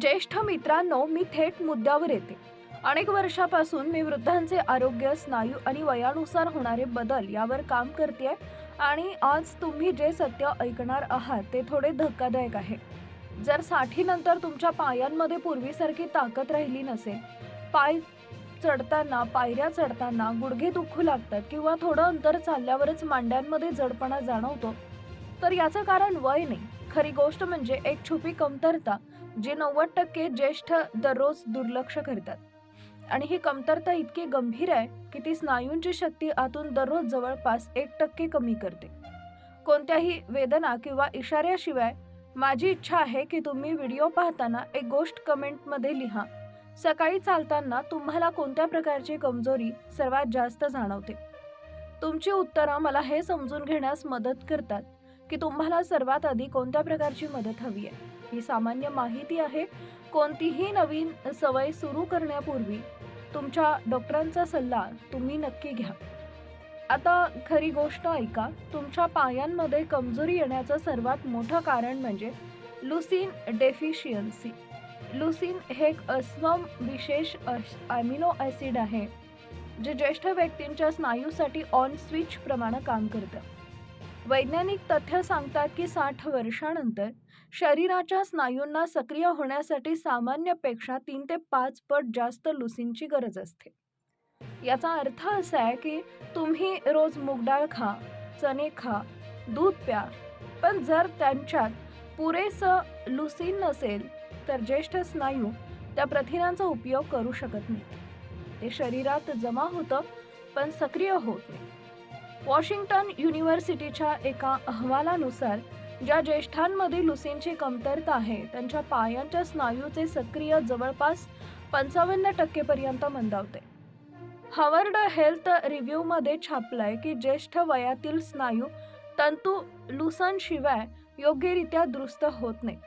ज्येष्ठ मित्रांनो मी थेट मुद्द्यावर येते. अनेक वर्षापासून मी वृद्धांचे आरोग्य स्नायू आणि वयानुसार होणारे बदल यावर काम करते आणि आज तुम्ही जे सत्य ऐकणार आहात ते थोडे धक्कादायक आहे. जर साठीनंतर तुमच्या पायांमध्ये पूर्वीसारखी ताकद राहिली नसेल पाय चढताना पायऱ्या चढताना गुडघे दुखू लागतात किंवा थोडं अंतर चालल्यावरच मांड्यांमध्ये जडपणा जाणवतो तर याचं कारण वय नाही. खरी गोष्ट म्हणजे एक छुपी कमतरता. जे नव्वद टक्के ज्येष्ठ दररोज दुर्लक्ष करतात. आणि ही कमतरता इतकी गंभीर आहे की ती स्नायूंची शक्ती आतून दररोज जवळपास एक टक्के कमी करते. कोणत्याही वेदना किंवा इशाऱ्याशिवाय माझी इच्छा आहे की तुम्ही व्हिडिओ पाहताना एक गोष्ट कमेंटमध्ये लिहा. सकाळी चालताना तुम्हाला कोणत्या प्रकारची कमजोरी सर्वात जास्त जाणवते? तुमची उत्तरं मला हे समजून घेण्यास मदत करतात की तुम्हाला सर्वात आधी कोणत्या प्रकारची मदत हवी आहे? ही सामान्य माहिती आहे. कोणतीही नवीन सवय सुरू करण्यापूर्वी तुमच्या डॉक्टरांचा सल्ला तुम्ही नक्की घ्या. आता खरी गोष्ट ऐका तुमच्या पायांमध्ये कमजोरी येण्याचं सर्वात मोठं कारण म्हणजे लुसीन डेफिशियन्सी. लुसीन हे एक अस्वम विशेष अमिनो ॲसिड आहे जे ज्येष्ठ व्यक्तींच्या स्नायूसाठी ऑन स्विच प्रमाणे काम करतं. वैज्ञानिक तथ्य सांगतात की साठ वर्षानंतर शरीराच्या स्नायूंना सक्रिय होण्यासाठी सामान्यपेक्षा तीन ते पाच पट जास्त लुसींची गरज असते. याचा अर्थ असा आहे की तुम्ही रोज मूगडाळ खा चणे खा दूध प्या पण जर त्यांच्यात पुरेसं लुसीन नसेल तर ज्येष्ठ स्नायू त्या प्रथिनांचा उपयोग करू शकत नाही ते शरीरात जमा होतं पण सक्रिय होत नाही वॉशिंग्टन युनिव्हर्सिटीच्या एका अहवालानुसार ज्या ज्येष्ठांमध्ये लुसीनची कमतरता आहे त्यांच्या पायांच्या स्नायूचे सक्रिय जवळपास पंचावन्न टक्केपर्यंत मंदावते. हवर्ड हेल्थ रिव्ह्यूमध्ये छापलंय की ज्येष्ठ वयातील स्नायू तंतू लुसनशिवाय योग्यरित्या दुरुस्त होत नाहीत.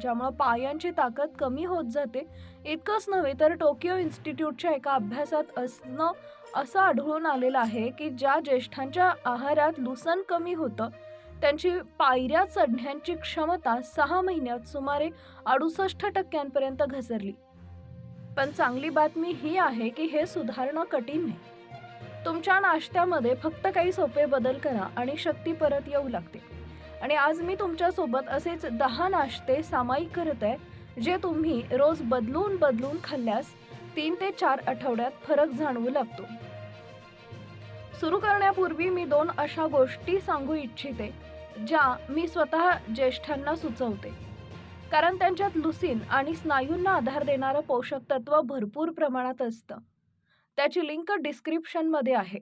ज्यामुळं पायांची ताकद कमी होत जाते इतकंच नव्हे तर टोकियो इन्स्टिट्यूटच्या एका अभ्यासात असणं असं आढळून आलेलं आहे की ज्या ज्येष्ठांच्या आहारात लुसन कमी होतं त्यांची पायऱ्या चढण्याची क्षमता सहा महिन्यात सुमारे अडुसष्ट टक्क्यांपर्यंत घसरली. पण चांगली बातमी ही आहे की हे सुधारणं कठीण नाही. तुमच्या नाश्त्यामध्ये फक्त काही सोपे बदल करा आणि शक्ती परत येऊ लागते. आणि आज मी तुमच्यासोबत असेच दहा नाश्ते सामायिक करत आहे जे तुम्ही रोज बदलून बदलून खाल्ल्यास तीन ते चार आठवड्यात फरक जाणवू लागतो. सुरू करण्यापूर्वी मी दोन अशा गोष्टी सांगू इच्छिते ज्या मी स्वतः ज्येष्ठांना सुचवते. कारण त्यांच्यात लुसीन आणि स्नायूंना आधार देणारं पोषक तत्व भरपूर प्रमाणात असतं. त्याची लिंक डिस्क्रिप्शनमध्ये आहे.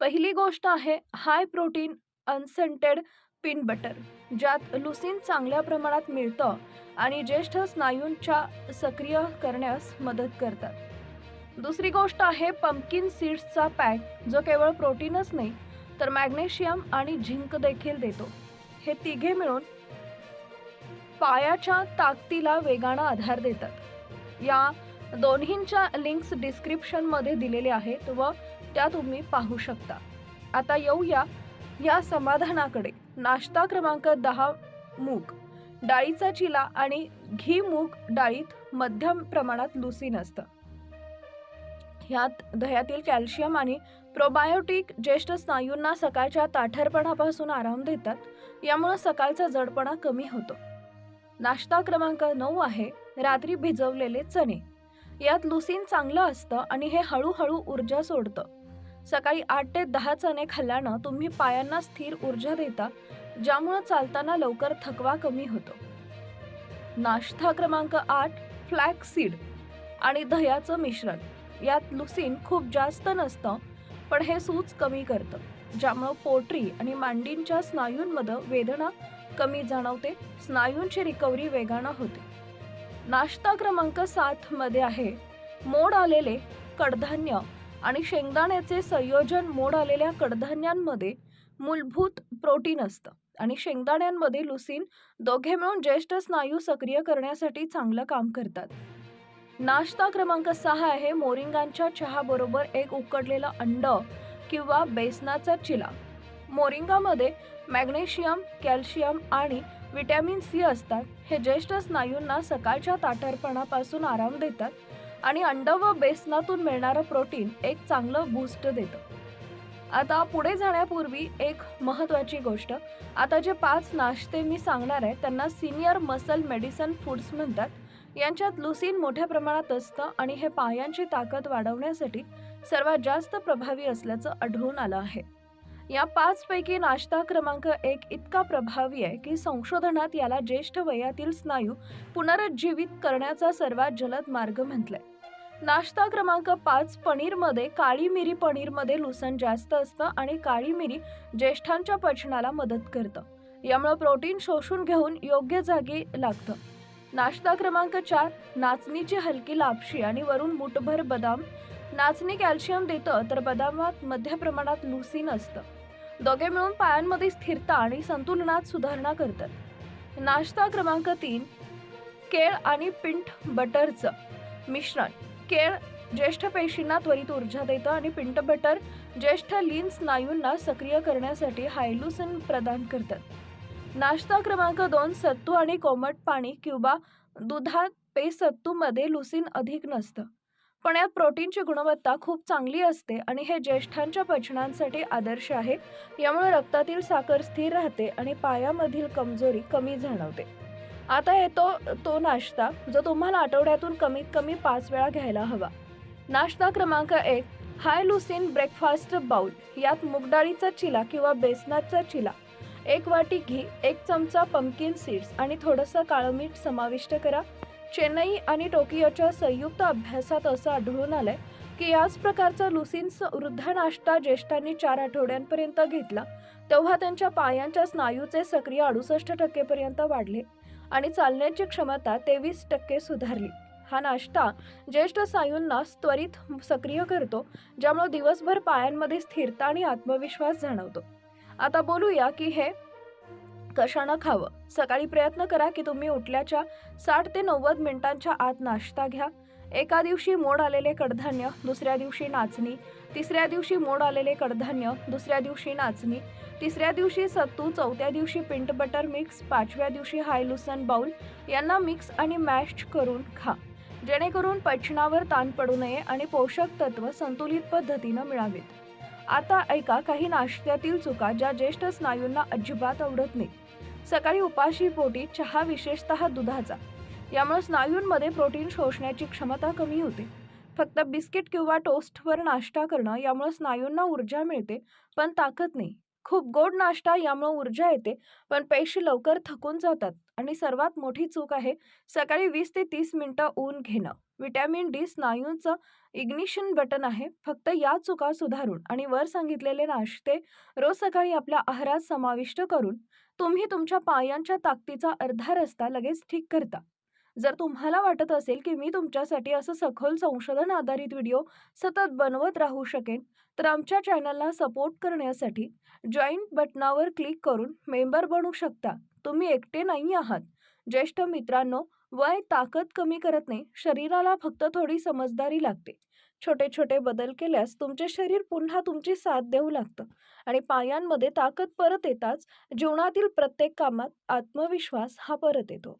पहिली गोष्ट आहे high protein unscented peanut butter ज्यात लुसीन चांगल्या प्रमाणात मिळतं आणि ज्येष्ठ स्नायूंच्या सक्रिय करण्यास मदत करतात. दुसरी गोष्ट आहे पंपकिन सीड्सचा पॅक जो केवळ प्रोटीनच नाही तर मॅग्नेशियम आणि झिंक देखील देतो. हे तिघे मिळून पायाच्या ताकदीला वेगानं आधार देतात. या दोन्हींच्या लिंक्स डिस्क्रिप्शनमध्ये दिलेले आहेत व त्या तुम्ही पाहू शकता. आता येऊया या समाधानाकडे. नाश्ता क्रमांक दहा मूग. डाळीचा चिला आणि घी मूग डाळीत मध्यम प्रमाणात लुसीन असतं. ह्यात दह्यातील कॅल्शियम आणि प्रोबायोटिक ज्येष्ठ स्नायूंना सकाळच्या ताठरपणापासून आराम देतात यामुळे सकाळचा जडपणा कमी होतो. नाश्ता क्रमांक नऊ आहे रात्री भिजवलेले चणे. यात लुसीन चांगलं असतं आणि हे हळूहळू ऊर्जा सोडतं. सकाळी आठ ते दहा चणे खाल्ल्यानं तुम्ही पायांना स्थिर ऊर्जा देता ज्यामुळं चालताना लवकर थकवा कमी होतो. नाश्ता क्रमांक आठ फ्लॅक सीड आणि दह्याचं मिश्रण. यात लुसीन खूप जास्त नसतं पण हे सूज कमी करतं ज्यामुळं पोटरी आणि मांडींच्या स्नायूंमध्ये वेदना कमी जाणवते स्नायूंची रिकव्हरी वेगानं होते. नाश्ता क्रमांक सातमध्ये आहे मोड आलेले कडधान्य आणि शेंगदाण्याचे संयोजन मोड आलेल्या कडधान्यांमध्ये मूलभूत प्रोटीन असतं. आणि शेंगदाण्यांमध्ये लुसीन दोघे मिळून ज्येष्ठ स्नायू सक्रिय करण्यासाठी चांगलं काम करतात. नाश्ता क्रमांक सहा आहे मोरिंगांच्या चहाबरोबर एक उकडलेलं अंड किंवा बेसनाचा चिला. मोरिंगामध्ये मॅग्नेशियम कॅल्शियम आणि विटॅमिन सी असतात. हे ज्येष्ठ स्नायूंना सकाळच्या ताठरपणापासून आराम देतात. आणि अंड व बेसनातून मिळणारं प्रोटीन एक चांगलं बूस्ट देतं. आता पुढे जाण्यापूर्वी एक महत्त्वाची गोष्ट. आता जे पाच नाश्ते मी सांगणार आहे त्यांना सिनियर मसल मेडिसन फूड्स म्हणतात. यांच्यात लुसीन मोठ्या प्रमाणात असतं आणि हे पायांची ताकद वाढवण्यासाठी सर्वात जास्त प्रभावी असल्याचं आढळून आलं आहे. या पाचपैकी नाश्ता क्रमांक एक इतका प्रभावी आहे की संशोधनात याला ज्येष्ठ वयातील स्नायू पुनरुज्जीवित करण्याचा सर्वात जलद मार्ग म्हटलाय. नाश्ता क्रमांक पाच पनीरमध्ये काळी मिरी पनीरमध्ये लुसन जास्त असतं आणि काळी मिरी ज्येष्ठांच्या पचनाला मदत करतं. यामुळं प्रोटीन शोषून घेऊन योग्य जागी लागतं. नाश्ता क्रमांक चार नाचणीची हलकी लापशी आणि वरून मुठभर बदाम. नाचणी कॅल्शियम देतं तर बदामात मध्य प्रमाणात लुसीन असतं. दोघे मिळून पायांमध्ये स्थिरता आणि संतुलनात सुधारणा करतात. नाश्ता क्रमांक तीन केळ आणि पिंट बटरचं मिश्रण. केळ ज्येष्ठ पेशींना त्वरित ऊर्जा देतं आणि पिंट बटर ज्येष्ठ लीन स्नायूंना सक्रिय करण्यासाठी हायलुसिन प्रदान करतात. नाश्ता क्रमांक दोन सत्तू आणि कोमट पाणी किंवा दुधात पे सत्तूमध्ये लुसीन अधिक नसतं. पण यात प्रोटीनची गुणवत्ता खूप चांगली असते आणि हे ज्येष्ठांच्या पचनांसाठी आदर्श आहे. यामुळे रक्तातील साखर स्थिर राहते आणि पायामधील कमजोरी कमी जाणवते. आता येतो तो नाश्ता जो तुम्हाला आठवड्यातून कमीत कमी पाच वेळा घ्यायला हवा. नाश्ता क्रमांक एक हाय लुसीन ब्रेकफास्ट बाउल. यात मुगडाळीचा चिला किंवा बेसनाचा चिला एक वाटी घी एक चमचा पंपकिन सीड्स आणि थोडंसं काळं मीठ समाविष्ट करा. चेन्नई आणि टोकियोच्या संयुक्त अभ्यासात असं आढळून आलंय की याच प्रकारचा लुसीन्स वृद्ध नाश्ता ज्येष्ठांनी चार आठवड्यांपर्यंत घेतला तेव्हा त्यांच्या पायांच्या स्नायूचे सक्रिय अडुसष्ट टक्केपर्यंत वाढले आणि चालण्याची क्षमता तेवीस टक्के सुधारली. हा नाश्ता ज्येष्ठ स्नायूंना त्वरित सक्रिय करतो ज्यामुळे दिवसभर पायांमध्ये स्थिरता आणि आत्मविश्वास जाणवतो. आता बोलूया की हे कशानं खावं? सकाळी प्रयत्न करा की तुम्ही उठल्याच्या साठ ते नव्वद मिनिटांच्या आत नाश्ता घ्या. एका दिवशी मोड आलेले कडधान्य दुसऱ्या दिवशी नाचणी तिसऱ्या दिवशी मोड आलेले कडधान्य दुसऱ्या दिवशी नाचणी तिसऱ्या दिवशी सत्तू चौथ्या दिवशी पिंट बटर मिक्स पाचव्या दिवशी हायलुसन बाउल यांना मिक्स आणि मॅश करून खा. जेणेकरून पचनावर ताण पडू नये आणि पोषक तत्व संतुलित पद्धतीनं मिळावीत. आता ऐका काही नाश्त्यातील चुका ज्या ज्येष्ठ स्नायूंना अजिबात आवडत नाही सकाळी उपाशी पोटी चहा विशेषतः दुधाचा. यामुळे स्नायूंमध्ये प्रोटीन शोषण्याची क्षमता कमी होते. फक्त बिस्किट किंवा टोस्टवर नाश्ता करणं यामुळे स्नायूंना ऊर्जा मिळते पण ताकद नाही. खूप गोड नाश्ता यामुळे ऊर्जा येते पण पेशी लवकर थकून जातात. आणि सर्वात मोठी चूक आहे सकाळी वीस ते तीस मिनटं ऊन घेणं. विटॅमिन डी स्नायूंचं इग्निशन बटन आहे. फक्त या चुका सुधारून आणि वर सांगितलेले नाश्ते रोज सकाळी आपल्या आहारात समाविष्ट करून तुम्ही तुमच्या पायांच्या ताकदीचा अर्धा रस्ता लगेच ठीक करता. जर तुम्हाला वाटत असेल की मी तुमच्यासाठी असं सखोल संशोधन आधारित व्हिडिओ सतत बनवत राहू शकेन तर आमच्या चॅनलला सपोर्ट करण्यासाठी जॉईन बटनावर क्लिक करून मेंबर बनू शकता. तुम्ही एकटे नाही आहात. ज्येष्ठ मित्रांनो वय ताकद कमी करत नाही शरीराला फक्त थोडी समजदारी लागते. छोटे छोटे बदल केल्यास तुमचे शरीर पुन्हा तुमची साथ देऊ लागतं आणि पायांमध्ये ताकद परत येताच जीवनातील प्रत्येक कामात आत्मविश्वास हा परत येतो.